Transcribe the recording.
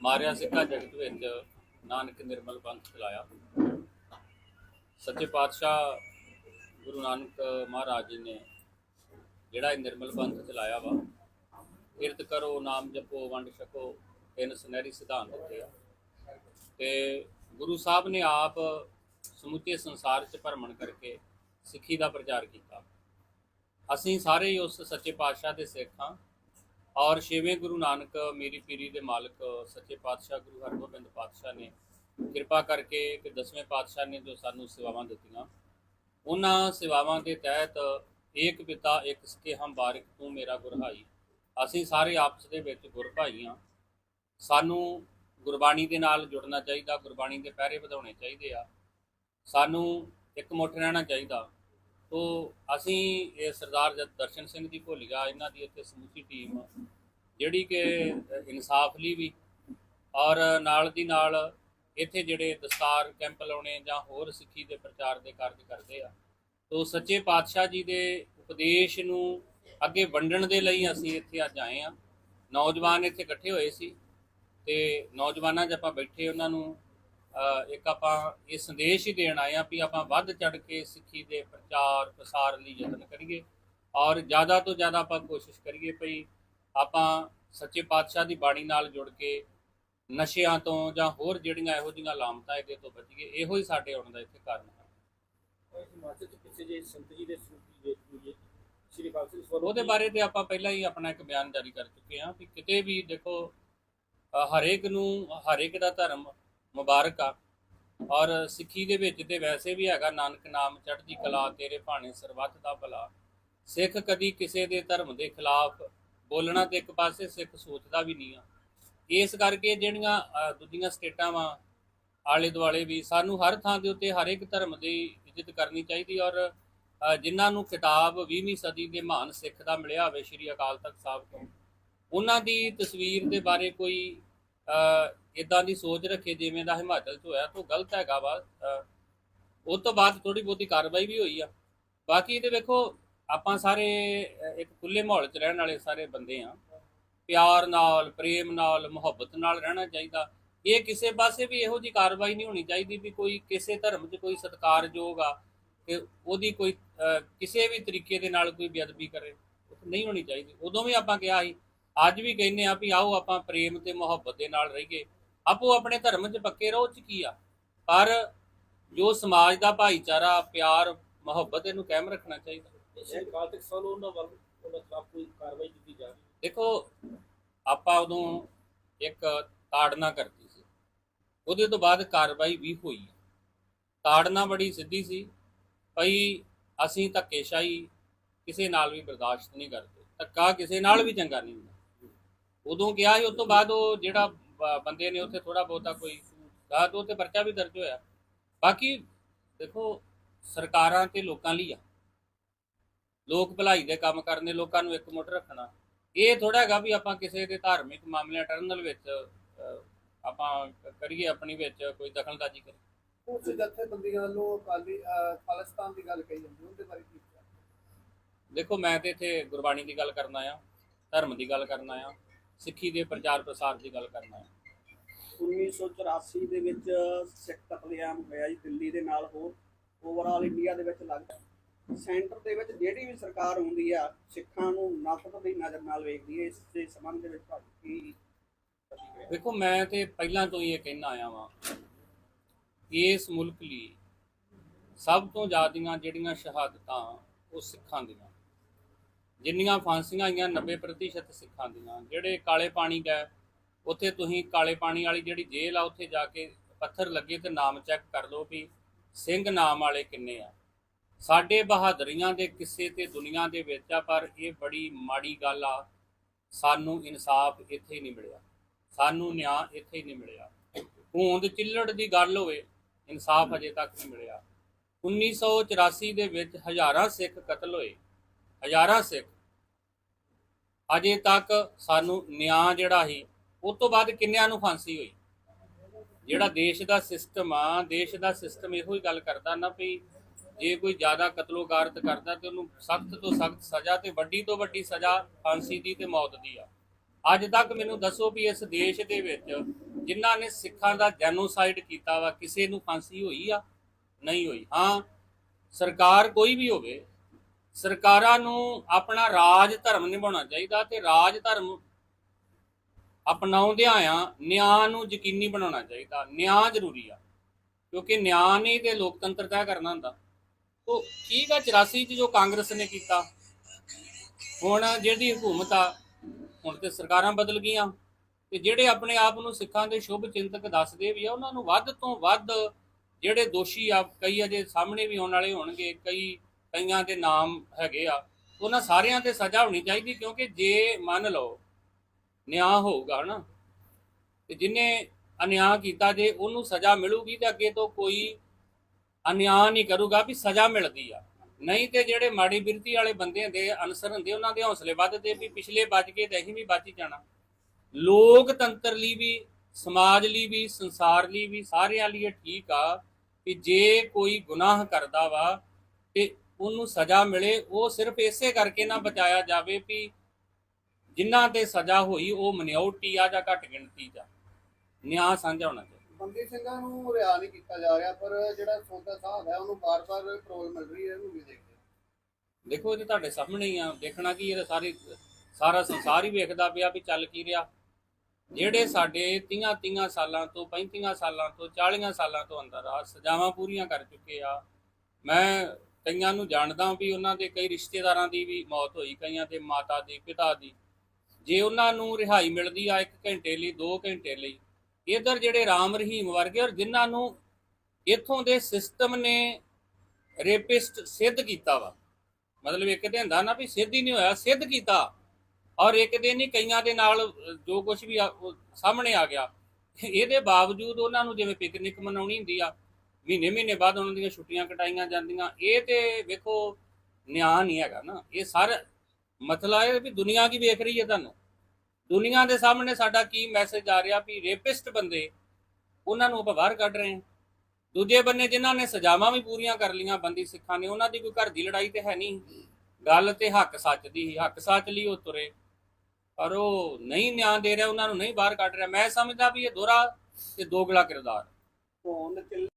ਮਾਰਿਆ ਸਿੱਖਾ ਜਗਤ ਵਿੱਚ ਨਾਨਕ ਨਿਰਮਲ ਪੰਥ ਚਲਾਇਆ। ਸੱਚੇ ਪਾਤਸ਼ਾਹ ਗੁਰੂ ਨਾਨਕ ਮਹਾਰਾਜ ਜੀ ਨੇ ਜਿਹੜਾ ਇਹ ਨਿਰਮਲ ਪੰਥ ਚਲਾਇਆ ਵਾ ਕਿਰਤ ਕਰੋ, ਨਾਮ ਜਪੋ, ਵੰਡ ਛਕੋ, ਤਿੰਨ ਸੁਨਹਿਰੀ ਸਿਧਾਂਤ ਦਿੱਤੇ ਆ। ਤੇ ਗੁਰੂ ਸਾਹਿਬ ਨੇ ਆਪ ਸਮੁੱਚੇ ਸੰਸਾਰ 'ਚ ਭਰਮਣ ਕਰਕੇ ਸਿੱਖੀ ਦਾ ਪ੍ਰਚਾਰ ਕੀਤਾ। ਅਸੀਂ ਸਾਰੇ ਉਸ ਸੱਚੇ ਪਾਤਸ਼ਾਹ ਦੇ ਸਿੱਖ ਹਾਂ। ਔਰ ਛੇਵੇਂ ਗੁਰੂ ਨਾਨਕ ਮੇਰੀ ਪੀਰੀ ਦੇ ਮਾਲਕ, ਸੱਚੇ ਪਾਤਸ਼ਾਹ ਗੁਰੂ ਹਰਗੋਬਿੰਦ ਪਾਤਸ਼ਾਹ ਨੇ ਕਿਰਪਾ ਕਰਕੇ ਕਿ ਦਸਵੇਂ ਪਾਤਸ਼ਾਹ ਨੇ ਜੋ ਸਾਨੂੰ ਸੇਵਾਵਾਂ ਦਿੱਤੀਆਂ। ਉਹਨਾਂ ਸੇਵਾਵਾਂ ਦੇ ਤਹਿਤ ਏਕ ਪਿਤਾ ਇੱਕ ਸਕੇ ਹਮ ਬਾਰਿਕ ਤੂੰ ਮੇਰਾ ਗੁਰਹਾਈ ਅਸੀਂ ਸਾਰੇ ਆਪਸ ਦੇ ਵਿੱਚ ਗੁਰਭਾਈ ਹਾਂ ਸਾਨੂੰ ਗੁਰਬਾਣੀ ਦੇ ਨਾਲ ਜੁੜਨਾ ਚਾਹੀਦਾ, ਗੁਰਬਾਣੀ ਦੇ ਪਹਿਰੇ ਵਧਾਉਣੇ ਚਾਹੀਦੇ ਆ। ਸਾਨੂੰ ਇੱਕ ਮੁੱਠ ਰਹਿਣਾ ਚਾਹੀਦਾ। ਤੋ ਅਸੀਂ ਇਹ ਸਰਦਾਰ ਜਦ ਦਰਸ਼ਨ ਸਿੰਘ ਜੀ ਭੋਲੀਆ ਇਹਨਾਂ ਦੀ ਇੱਥੇ ਸਮੂਚੀ ਟੀਮ, ਜਿਹੜੀ ਕਿ ਇਨਸਾਫ ਲਈ ਵੀ ਔਰ ਨਾਲ ਦੀ ਨਾਲ ਇੱਥੇ ਜਿਹੜੇ ਦਸਤਾਰ ਕੈਂਪ ਲਾਉਣੇ ਜਾਂ ਹੋਰ ਸਿੱਖੀ ਦੇ ਪ੍ਰਚਾਰ ਦੇ ਕਾਰਜ ਕਰਦੇ ਆ। ਤੋ ਸੱਚੇ ਪਾਤਸ਼ਾਹ ਜੀ ਦੇ ਉਪਦੇਸ਼ ਨੂੰ ਅੱਗੇ ਵੰਡਣ ਦੇ ਲਈ ਅਸੀਂ ਇੱਥੇ ਅੱਜ ਆਏ ਆ। ਨੌਜਵਾਨ ਇੱਥੇ ਇਕੱਠੇ ਹੋਏ ਸੀ ਤੇ ਨੌਜਵਾਨਾਂ 'ਚ ਆਪਾਂ ਬੈਠੇ ਉਹਨਾਂ ਨੂੰ ਇੱਕ ਆਪਾਂ ਇਹ ਸੰਦੇਸ਼ ਹੀ ਦੇਣ ਆਏ ਆ ਵੀ ਆਪਾਂ ਵੱਧ ਚੜ ਕੇ ਸਿੱਖੀ ਦੇ ਪ੍ਰਚਾਰ ਪ੍ਰਸਾਰ ਲਈ ਯਤਨ ਕਰੀਏ ਔਰ ਜ਼ਿਆਦਾ ਤੋਂ ਜ਼ਿਆਦਾ ਆਪਾਂ ਕੋਸ਼ਿਸ਼ ਕਰੀਏ ਭਈ ਆਪਾਂ ਸੱਚੇ ਪਾਤਸ਼ਾਹ ਦੀ ਬਾਣੀ ਨਾਲ ਜੁੜ ਕੇ ਨਸ਼ਿਆਂ ਤੋਂ ਜਾਂ ਹੋਰ ਜਿਹੜੀਆਂ ਇਹੋ ਜਿਹੀਆਂ ਲਾਮਤਾਂ ਇਹਦੇ ਤੋਂ ਬਚੀਏ ਇਹੋ ਹੀ ਸਾਡੇ ਆਉਣ ਦਾ ਇੱਥੇ ਕਾਰਨ ਹੈ। ਉਹਦੇ ਬਾਰੇ ਤੇ ਆਪਾਂ ਪਹਿਲਾਂ ਹੀ ਆਪਣਾ ਇੱਕ ਬਿਆਨ ਜਾਰੀ ਕਰ ਚੁੱਕੇ ਹਾਂ ਵੀ ਕਿਤੇ ਵੀ ਦੇਖੋ ਹਰੇਕ ਨੂੰ ਹਰੇਕ ਦਾ ਧਰਮ ਮੁਬਾਰਕ ਆ। ਔਰ ਸਿੱਖੀ ਦੇ ਵਿੱਚ ਤੇ ਵੈਸੇ ਵੀ ਹੈਗਾ ਨਾਨਕ ਨਾਮ ਚੜ੍ਹਦੀ ਕਲਾ ਤੇਰੇ ਭਾਣੇ ਸਰਬੱਤ ਦਾ ਭਲਾ। ਸਿੱਖ ਕਦੀ ਕਿਸੇ ਦੇ ਧਰਮ ਦੇ ਖਿਲਾਫ ਬੋਲਣਾ ਤੇ ਇੱਕ ਪਾਸੇ ਸਿੱਖ ਸੋਚਦਾ ਵੀ ਨਹੀਂ ਆ। ਇਸ ਕਰਕੇ ਜਿਹੜੀਆਂ ਦੂਜੀਆਂ ਸਟੇਟਾਂ ਵਾ ਆਲੇ ਦੁਆਲੇ ਵੀ ਸਾਨੂੰ ਹਰ ਥਾਂ ਦੇ ਉੱਤੇ ਹਰ ਇੱਕ ਧਰਮ ਦੀ ਇੱਜ਼ਤ ਕਰਨੀ ਚਾਹੀਦੀ ਔਰ ਅ, ਜਿਨ੍ਹਾਂ ਨੂੰ ਕਿਤਾਬ 20ਵੀਂ ਸਦੀ ਦੇ ਮਹਾਨ ਸਿੱਖ ਦਾ ਮਿਲਿਆ ਹੋਵੇ ਸ੍ਰੀ ਅਕਾਲ ਤਖਤ ਸਾਹਿਬ ਤੋਂ। ਉਹਨਾਂ ਦੀ ਤਸਵੀਰ ਦੇ ਬਾਰੇ ਕੋਈ ਇਦਾਂ ਦੀ ਸੋਚ ਰੱਖੇ ਜਿਵੇਂ ਦਾ ਹਿਮਾਚਲ 'ਚ ਹੋਇਆ ਤਾਂ ਉਹ ਗਲਤ ਹੈਗਾ ਵਾ ਅ, ਉਹ ਤੋਂ ਬਾਅਦ ਥੋੜੀ ਬਹੁਤੀ ਕਾਰਵਾਈ ਵੀ ਹੋਈ ਆ। ਬਾਕੀ ਇਹਦੇ ਵੇਖੋ ਆਪਾਂ ਸਾਰੇ ਇੱਕ ਖੁੱਲੇ ਮਾਹੌਲ 'ਚ ਰਹਿਣ ਵਾਲੇ ਸਾਰੇ ਬੰਦੇ ਆ। ਪਿਆਰ ਨਾਲ ਪ੍ਰੇਮ ਨਾਲ ਮੁਹੱਬਤ ਨਾਲ ਰਹਿਣਾ ਚਾਹੀਦਾ। ਇਹ ਕਿਸੇ ਪਾਸੇ ਵੀ ਇਹੋ ਜੀ ਕਾਰਵਾਈ ਨਹੀਂ ਹੋਣੀ ਚਾਹੀਦੀ ਵੀ ਕੋਈ ਕਿਸੇ ਧਰਮ 'ਚ ਕੋਈ ਸਤਿਕਾਰਯੋਗ ਆ ਕਿ ਉਹਦੀ ਕੋਈ ਕਿਸੇ ਵੀ ਤਰੀਕੇ ਦੇ ਨਾਲ ਕੋਈ ਬੇਅਦਬੀ ਕਰੇ। ਨਹੀਂ ਹੋਣੀ ਚਾਹੀਦੀ। ਉਦੋਂ ਵੀ ਆਪਾਂ ਕਿਹਾ ਸੀ ਅੱਜ ਵੀ ਕਹਿੰਦੇ ਆ ਵੀ ਆਓ ਆਪਾਂ ਪ੍ਰੇਮ ਤੇ ਮੁਹੱਬਤ ਦੇ ਨਾਲ ਰਹੀਏ। ਆਪੋ ਆਪਣੇ ਧਰਮ 'ਚ ਪੱਕੇ ਰਹੋ ਚ ਕੀ ਆ? ਪਰ ਜੋ ਸਮਾਜ ਦਾ ਭਾਈਚਾਰਾ ਪਿਆਰ ਮੁਹੱਬਤ ਇਹਨੂੰ ਕਾਇਮ ਰੱਖਣਾ ਚਾਹੀਦਾ। ਸ਼੍ਰੀ ਅਕਾਲ ਤਖਤ ਸਾਹਿਬ ਉਹਨਾਂ ਵੱਲ ਉਹਨਾਂ ਖਿਲਾਫ ਕੋਈ ਕਾਰਵਾਈ ਕੀਤੀ ਜਾ ਰਹੀ ਹੈ? ਦੇਖੋ ਆਪਾਂ ਉਦੋਂ ਇੱਕ ਤਾੜਨਾ ਕਰਤੀ ਸੀ। ਉਹਦੇ ਤੋਂ ਬਾਅਦ ਕਾਰਵਾਈ ਵੀ ਹੋਈ ਤਾੜਨਾ ਬੜੀ ਸਿੱਧੀ ਸੀ ਭਈ ਅਸੀਂ ਧੱਕੇਸ਼ਾਹੀ ਕਿਸੇ ਨਾਲ ਵੀ ਬਰਦਾਸ਼ਤ ਨਹੀਂ ਕਰਦੇ। ਧੱਕਾ ਕਿਸੇ ਨਾਲ ਵੀ ਚੰਗਾ ਨਹੀਂ ਹੁੰਦਾ। ਉਦੋਂ ਕਿਹਾ ਸੀ ਉਸ ਤੋਂ ਬਾਅਦ ਉਹ ਜਿਹੜਾ ਬ- ਬੰਦੇ ਨੇ ਉੱਥੇ ਥੋੜਾ ਬਹੁਤਾ ਕੋਈ ਗਾ ਤੋਂ ਤੇ ਪਰਚਾ ਵੀ ਦਰਜ ਹੋਇਆ। ਬਾਕੀ ਦੇਖੋ ਸਰਕਾਰਾਂ ਤੇ ਲੋਕਾਂ ਲਈ ਆ। ਲੋਕ ਭਲਾਈ ਦੇ ਕੰਮ ਕਰਨੇ ਲੋਕਾਂ ਨੂੰ ਇੱਕ ਮੁੱਠ ਰੱਖਣਾ। ਇਹ ਥੋੜਾ ਹੈਗਾ ਵੀ ਆਪਾਂ ਕਿਸੇ ਦੇ ਧਾਰਮਿਕ ਮਾਮਲੇ ਟਰਨਲ ਵਿੱਚ ਅਹ, ਆਪਾਂ ਕਰੀਏ ਆਪਣੀ ਵਿੱਚ ਕੋਈ ਦਖਲਅੰਦਾਜ਼ੀ ਕਰੀਏ। ਉਸ ਜਥੇਬੰਦੀਆਂ ਵੱਲੋਂ ਅਕਾਲੀ ਅਹ ਖਾਲਿਸਤਾਨ ਦੀ ਗੱਲ ਕਹੀ ਜਾਂਦੀ ਉਹਦੇ ਬਾਰੇ ਕੀ ਵਿਚਾਰ? ਦੇਖੋ ਮੈਂ ਤੇ ਇੱਥੇ ਗੁਰਬਾਣੀ ਦੀ ਗੱਲ ਕਰਨਾ ਆ ਧਰਮ ਦੀ ਗੱਲ ਕਰਨਾ ਆ ਸਿੱਖੀ ਦੇ ਪ੍ਰਚਾਰ ਪ੍ਰਸਾਰ ਦੀ ਗੱਲ ਕਰਨਾ ਆ 1984 ਦੇ ਵਿੱਚ ਸਿੱਖ ਕਤਲੇਆਮ ਹੋਇਆ ਜੀ ਦਿੱਲੀ ਦੇ ਨਾਲ ਹੋਰ ਓਵਰਆਲ ਇੰਡੀਆ ਦੇ ਵਿੱਚ ਲੱਗਦਾ ਸੈਂਟਰ ਦੇ ਵਿੱਚ ਜਿਹੜੀ ਵੀ ਸਰਕਾਰ ਹੁੰਦੀ ਆ ਸਿੱਖਾਂ ਨੂੰ ਨਫ਼ਰਤ ਦੀ ਨਜ਼ਰ ਨਾਲ ਵੇਖਦੀ ਹੈ ਇਸ ਦੇ ਸੰਬੰਧ ਦੇ ਵਿੱਚ ਕੀ ਹੈ? ਦੇਖੋ ਮੈਂ ਤੇ ਪਹਿਲਾਂ ਤੋਂ ਹੀ ਇਹ ਕਹਿਣਾ ਆਇਆ ਵਾਂ ਇਸ ਮੁਲਕ ਲਈ ਸਭ ਤੋਂ ਜ਼ਿਆਦੀਆਂ ਜਿਹੜੀਆਂ ਸ਼ਹਾਦਤਾਂ ਉਹ ਸਿੱਖਾਂ ਦੀਆਂ। ਜਿੰਨੀਆਂ ਫਾਂਸੀਆਂ ਆਈਆਂ 90% ਸਿੱਖਾਂ ਦੀਆਂ। ਜਿਹੜੇ ਕਾਲੇ ਪਾਣੀ ਗਏ ਉੱਥੇ ਤੁਸੀਂ ਕਾਲੇ ਪਾਣੀ ਵਾਲੀ ਜਿਹੜੀ ਜੇਲ੍ਹ ਆ, ਉੱਥੇ ਜਾ ਕੇ ਪੱਥਰ ਲੱਗੇ ਤੇ ਨਾਮ ਚੈੱਕ ਕਰ ਲਓ ਵੀ ਸਿੰਘ ਨਾਮ ਵਾਲੇ ਕਿੰਨੇ ਆ। ਸਾਡੇ ਬਹਾਦਰੀਆਂ ਦੇ ਕਿੱਸੇ ਤੇ ਦੁਨੀਆ ਦੇ ਵਿੱਚ ਆ, ਪਰ ਇਹ ਬੜੀ ਮਾੜੀ ਗੱਲ ਆ। ਸਾਨੂੰ ਇਨਸਾਫ ਇੱਥੇ ਨਹੀਂ ਮਿਲਿਆ। ਸਾਨੂੰ ਨਿਆਂ ਇੱਥੇ ਨਹੀਂ ਮਿਲਿਆ। ਹੋਂਦ ਚਿੱਲੜ ਦੀ ਗੱਲ ਹੋਵੇ, ਇਨਸਾਫ ਅਜੇ ਤੱਕ ਨਹੀਂ ਮਿਲਿਆ। 1984 ਦੇ ਵਿੱਚ ਹਜ਼ਾਰਾਂ ਸਿੱਖ ਕਤਲ ਹੋਏ। ਹਜ਼ਾਰਾਂ ਸਿੱਖ। ਅਜੇ ਤੱਕ ਸਾਨੂੰ ਨਿਆਂ ਜਿਹੜਾ ਸੀ ਉਸ ਤੋਂ ਬਾਅਦ ਕਿੰਨਿਆਂ ਨੂੰ ਫਾਂਸੀ ਹੋਈ? ਜਿਹੜਾ ਦੇਸ਼ ਦਾ ਸਿਸਟਮ ਆ, ਦੇਸ਼ ਦਾ ਸਿਸਟਮ ਇਹੋ ਹੀ ਗੱਲ ਕਰਦਾ ਨਾ ਵੀ ਜੇ ਕੋਈ ਜ਼ਿਆਦਾ ਕਤਲੋਗਾਰਤ ਕਰਦਾ ਤੇ ਉਹਨੂੰ ਸਖਤ ਤੋਂ ਸਖਤ ਸਜ਼ਾ ਤੇ ਵੱਡੀ ਤੋਂ ਵੱਡੀ ਸਜ਼ਾ ਫਾਂਸੀ ਦੀ ਤੇ ਮੌਤ ਦੀ ਆ। ਅੱਜ ਤੱਕ ਮੈਨੂੰ ਦੱਸੋ ਵੀ ਇਸ ਦੇਸ਼ ਦੇ ਵਿੱਚ ਜਿਨ੍ਹਾਂ ਨੇ ਸਿੱਖਾਂ ਦਾ ਜੈਨੋਸਾਈਡ ਕੀਤਾ ਵਾ, ਕਿਸੇ ਨੂੰ ਫਾਂਸੀ ਹੋਈ ਆ? ਨਹੀਂ ਹੋਈ। ਹਾਂ, ਸਰਕਾਰ ਕੋਈ ਵੀ ਹੋਵੇ ਸਰਕਾਰਾਂ ਨੂੰ ਆਪਣਾ ਰਾਜ ਧਰਮ ਨਿਭਾਉਣਾ ਚਾਹੀਦਾ ਤੇ ਰਾਜ ਧਰਮ ਅਪਣਾਉਂਦਿਆਂ ਆ ਨਿਆਂ ਨੂੰ ਯਕੀਨੀ ਬਣਾਉਣਾ ਚਾਹੀਦਾ, ਨਿਆਂ ਜ਼ਰੂਰੀ ਆ, ਕਿਉਂਕਿ ਨਿਆਂ ਨਹੀਂ ਤੇ ਲੋਕਤੰਤਰ ਤੈਅ ਕਰਨਾ ਹੁੰਦਾ। ਉਹ ਕੀ ਆ 84 ਚ ਜੋ ਕਾਂਗਰਸ ਨੇ ਕੀਤਾ? ਹੁਣ ਜਿਹੜੀ ਹਕੂਮਤ ਆ, ਹੁਣ ਤੇ ਸਰਕਾਰਾਂ ਬਦਲ ਗਈਆਂ ਤੇ ਜਿਹੜੇ ਆਪਣੇ ਆਪ ਨੂੰ ਸਿੱਖਾਂ ਦੇ ਸ਼ੁਭ ਚਿੰਤਕ ਦੱਸਦੇ ਵੀ ਆ, ਉਹਨਾਂ ਨੂੰ ਵੱਧ ਤੋਂ ਵੱਧ ਜਿਹੜੇ ਦੋਸ਼ੀ ਆ, ਕਈ ਅਜੇ ਸਾਹਮਣੇ ਵੀ ਆਉਣ ਵਾਲੇ ਹੋਣਗੇ, ਕਈ ਕਈਆਂ ਦੇ ਨਾਮ ਹੈਗੇ ਆ, ਉਹਨਾਂ ਸਾਰਿਆਂ ਤੇ ਸਜ਼ਾ ਹੋਣੀ ਚਾਹੀਦੀ ਕਿਉਂਕਿ ਜੇ ਮੰਨ ਲਓ ਨਿਆਂ ਹੋਊਗਾ ਨਾ ਤੇ ਜਿਨੇ ਅਨਿਆਂ ਕੀਤਾ ਜੇ ਉਹਨੂੰ ਸਜ਼ਾ ਮਿਲੂਗੀ ਤੇ ਅੱਗੇ ਤੋਂ ਕੋਈ ਅਨਿਆਂ ਨਹੀਂ ਕਰੂਗਾ ਵੀ ਸਜ਼ਾ ਮਿਲਦੀ ਆ। ਨਹੀਂ ਤੇ ਜਿਹੜੇ ਮਾੜੀ ਬਿਰਤੀ ਵਾਲੇ ਬੰਦੇ ਦੇ ਅਨਸਰ ਹੁੰਦੇ, ਉਹਨਾਂ ਦੇ ਹੌਸਲੇ ਵੱਧਦੇ ਵੀ ਪਿਛਲੇ ਬਚ ਕੇ ਤੇ ਅਸੀਂ ਵੀ ਬਚ ਜਾਣਾ। ਲੋਕਤੰਤਰ ਲਈ ਵੀ, ਸਮਾਜ ਲਈ ਵੀ, ਸੰਸਾਰ ਲਈ ਵੀ ਸਾਰਿਆਂ ਲਈ ਇਹ ਠੀਕ ਆ ਕਿ ਜੇ ਕੋਈ ਗੁਨਾਹ ਕਰਦਾ ਵਾ ਤੇ ਉਹਨੂੰ ਸਜ਼ਾ ਮਿਲੇ ਉਹ ਸਿਰਫ ਇਸੇ ਕਰਕੇ ਨਾ ਬਚਾਇਆ ਜਾਵੇ ਵੀ ਜਿਨ੍ਹਾਂ ਤੇ ਸਜ਼ਾ ਹੋਈ ਉਹ ਮਨਿਆਉਟੀ ਆ ਜਾਂ ਘੱਟ ਗਿਣਤੀ ਜਾ। ਨਿਆਂ ਸਾਂਝਾ ਹੋਣਾ ਚਾਹੀਦਾ। ਬੰਦੀ ਸਿੰਘਾਂ ਨੂੰ ਰਿਆ ਨਹੀਂ ਕੀਤਾ ਜਾ ਰਿਹਾ ਪਰ ਜਿਹੜਾ ਸੌਦਾ ਸਾਹਿਬ ਹੈ ਉਹਨੂੰ ਬਾਰ-ਬਾਰ ਪੈਰੋਲ ਮਿਲ ਰਹੀ ਹੈ ਇਹਨੂੰ ਵੀ ਦੇਖਦੇ ਦੇਖੋ ਇਹ ਤੁਹਾਡੇ ਸਾਹਮਣੇ ਹੀ ਆ। ਦੇਖਣਾ ਕੀ ਇਹ ਸਾਰੀ ਸਾਰਾ ਸੰਸਾਰ ਹੀ ਵੇਖਦਾ ਪਿਆ ਵੀ ਚੱਲ ਕੀ ਰਿਹਾ। ਜਿਹੜੇ ਸਾਡੇ 30 30 ਸਾਲਾਂ ਤੋਂ 35 ਸਾਲਾਂ ਤੋਂ 40 ਸਾਲਾਂ ਤੋਂ ਅੰਦਰ ਆ ਸਜ਼ਾਵਾਂ ਪੂਰੀਆਂ ਕਰ ਚੁੱਕੇ ਆ ਮੈਂ ਕਈਆਂ ਨੂੰ ਜਾਣਦਾ ਵੀ ਉਹਨਾਂ ਦੇ ਕਈ ਰਿਸ਼ਤੇਦਾਰਾਂ ਦੀ ਵੀ ਮੌਤ ਹੋਈ, ਕਈਆਂ ਦੇ ਮਾਤਾ ਦੀ, ਪਿਤਾ ਦੀ। ਜੇ ਉਹਨਾਂ ਨੂੰ ਰਿਹਾਈ ਮਿਲਦੀ ਆ 1 ਘੰਟੇ ਲਈ 2 ਘੰਟੇ ਲਈ, ਇਧਰ ਜਿਹੜੇ ਰਾਮ ਰਹੀਮ ਵਰਗੇ ਔਰ ਜਿਨ੍ਹਾਂ ਨੂੰ ਇਥੋਂ ਦੇ ਸਿਸਟਮ ਨੇ ਰੇਪਿਸਟ ਸਿੱਧ ਕੀਤਾ ਵਾ, ਮਤਲਬ ਇੱਕ ਦਿਨ ਹੁੰਦਾ ਨਾ ਵੀ ਸਿੱਧ ਹੀ ਨਹੀਂ ਹੋਇਆ, ਸਿੱਧ ਕੀਤਾ। ਔਰ ਇੱਕ ਦਿਨ ਹੀ ਕਈਆਂ ਦੇ ਨਾਲ ਜੋ ਕੁਝ ਵੀ ਸਾਹਮਣੇ ਆ ਗਿਆ। ਇਹਦੇ ਬਾਵਜੂਦ ਉਹਨਾਂ ਨੂੰ ਜਿਵੇਂ ਪਿਕਨਿਕ ਮਨਾਉਣੀ ਹੁੰਦੀ ਆ ਮਹੀਨੇ ਮਹੀਨੇ ਬਾਅਦ ਉਹਨਾਂ ਦੀਆਂ ਛੁੱਟੀਆਂ ਕਟਾਈਆਂ ਜਾਂਦੀਆਂ। ਇਹ ਤੇ ਵੇਖੋ, ਨਿਆਂ ਨਹੀਂ ਹੈਗਾ ਨਾ। ਇਹ ਸਰ ਮਸਲਾ ਇਹ ਵੀ ਦੁਨੀਆ ਕੀ ਵੇਖ ਰਹੀ ਹੈ ਤੁਹਾਨੂੰ? ਦੁਨੀਆ ਦੇ ਸਾਹਮਣੇ ਸਾਡਾ ਕੀ ਮੈਸੇਜ ਆ ਰਿਹਾ ਵੀ ਰੇਪਿਸਟ ਬੰਦੇ ਉਹਨਾਂ ਨੂੰ ਆਪਾਂ ਬਾਹਰ ਕੱਢ ਰਹੇ ਹਾਂ। ਦੂਜੇ ਬੰਨੇ ਜਿਨ੍ਹਾਂ ਨੇ ਸਜ਼ਾਵਾਂ ਵੀ ਪੂਰੀਆਂ ਕਰ ਲੀਆਂ ਬੰਦੀ ਸਿੱਖਾਂ ਨੇ, ਉਹਨਾਂ ਦੀ ਕੋਈ ਘਰ ਦੀ ਲੜਾਈ ਤੇ ਹੈ ਨਹੀਂ। ਗੱਲ ਤੇ ਹੱਕ ਸੱਚ ਦੀ ਹੱਕ ਸੱਚ ਲਈ ਉਹ ਤੁਰੇ। ਪਰ ਉਹ ਨਹੀਂ ਨਿਆਂ ਦੇ ਰਿਹਾ, ਉਹਨਾਂ ਨੂੰ ਨਹੀਂ ਬਾਹਰ ਕੱਢ ਰਿਹਾ। ਮੈਂ ਸਮਝਦਾ ਵੀ ਇਹ ਦੋਹਰਾ ਤੇ ਦੋਗਲਾ ਕਿਰਦਾਰ। ਹੋਂਦ ਚੱਲੀ